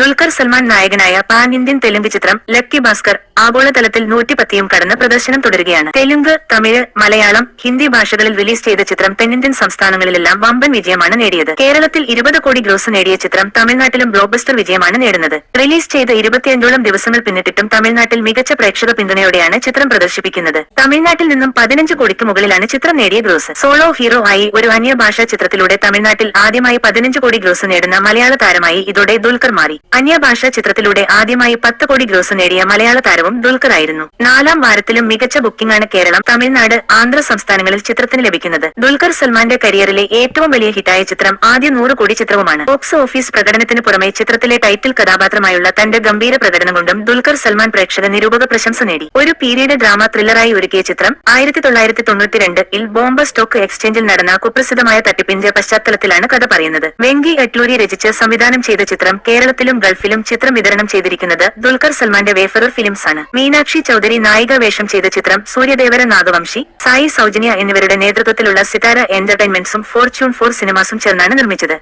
ദുൽഖർ സൽമാൻ നായകനായ pan Indian Telugu ചിത്രം lucky Bhaskar ആഗോളതലത്തിൽ നൂറ്റിപ്പത്തിയും കടന്ന് പ്രദർശനം തുടരുകയാണ്. തെലുങ്ക് തമിഴ് മലയാളം ഹിന്ദി ഭാഷകളിൽ റിലീസ് ചെയ്ത ചിത്രം തെന്നിന്ത്യൻ സംസ്ഥാനങ്ങളിലെല്ലാം വമ്പൻ വിജയമാണ് നേടിയത്. കേരളത്തിൽ ഇരുപത് കോടി ഗ്രോസ് നേടിയ ചിത്രം തമിഴ്നാട്ടിലും ബ്ലോബസ്റ്റർ വിജയമാണ് നേടുന്നത്. റിലീസ് ചെയ്ത ഇരുപത്തിയഞ്ചോളം ദിവസങ്ങൾ പിന്നിട്ടിട്ടും തമിഴ്നാട്ടിൽ മികച്ച പ്രേക്ഷക പിന്തുണയോടെയാണ് ചിത്രം പ്രദർശിപ്പിക്കുന്നത്. തമിഴ്നാട്ടിൽ നിന്നും പതിനഞ്ച് കോടിക്ക് മുകളിലാണ് ചിത്രം നേടിയ ഗ്രോസ്. സോളോ ഹീറോ ആയി ഒരു അന്യഭാഷാ ചിത്രത്തിലൂടെ തമിഴ്നാട്ടിൽ ആദ്യമായി പതിനഞ്ച് കോടി ഗ്രോസ് നേടുന്ന മലയാള താരമായി ഇതോടെ ദുൽഖർ മാറി. അന്യഭാഷാ ചിത്രത്തിലൂടെ ആദ്യമായി പത്ത് കോടി ഗ്രോസ് നേടിയ മലയാള താരവും ദുൽഖർ ആയിരുന്നു നാലാം വാരത്തിലും മികച്ച ബുക്കിംഗാണ് കേരളം തമിഴ്നാട് ആന്ധ്ര സംസ്ഥാനങ്ങളിൽ ചിത്രത്തിന് ലഭിക്കുന്നത്. ദുൽഖർ സൽമാന്റെ കരിയറിലെ ഏറ്റവും വലിയ ഹിറ്റായ ചിത്രം ആദ്യ നൂറ് കോടി ചിത്രവുമാണ്. ബോക്സ് ഓഫീസ് പ്രകടനത്തിന് പുറമെ ചിത്രത്തിലെ ടൈറ്റിൽ കഥാപാത്രമായുള്ള തന്റെ ഗംഭീര പ്രകടനം കൊണ്ടും ദുൽഖർ സൽമാൻ പ്രേക്ഷക നിരൂപക പ്രശംസ നേടി. ഒരു പീരീഡ് ഡ്രാമ ത്രില്ലറായി ഒരുക്കിയ ചിത്രം ആയിരത്തി തൊള്ളായിരത്തി തൊണ്ണൂറ്റിരണ്ടിൽ ബോംബ് സ്റ്റോക്ക് എക്സ്ചേഞ്ചിൽ നടന്ന കുപ്രസിദ്ധമായ തട്ടിപ്പിന്റെ പശ്ചാത്തലത്തിലാണ് കഥ പറയുന്നത്. വെങ്കി എട്ലൂരി രചിച്ച് സംവിധാനം ചെയ്ത ചിത്രം കേരളത്തിലും ഗൾഫിലും ചിത്രം വിതരണം ചെയ്തിരിക്കുന്നത് ദുൽഖർ സൽമാന്റെ വേഫറർ ഫിലിംസ് ആണ്. മീനാക്ഷി ചൌധരി നായിക വേഷം ചെയ്ത ചിത്രം സൂര്യദേവര നാഗവംശി സായി സൗജന്യ എന്നിവരുടെ നേതൃത്വത്തിലുള്ള സിതാര എന്റർടൈൻമെന്റ്സും ഫോർച്യൂൺ ഫോർ സിനിമാസും ചേർന്നാണ് നിർമ്മിച്ചത്.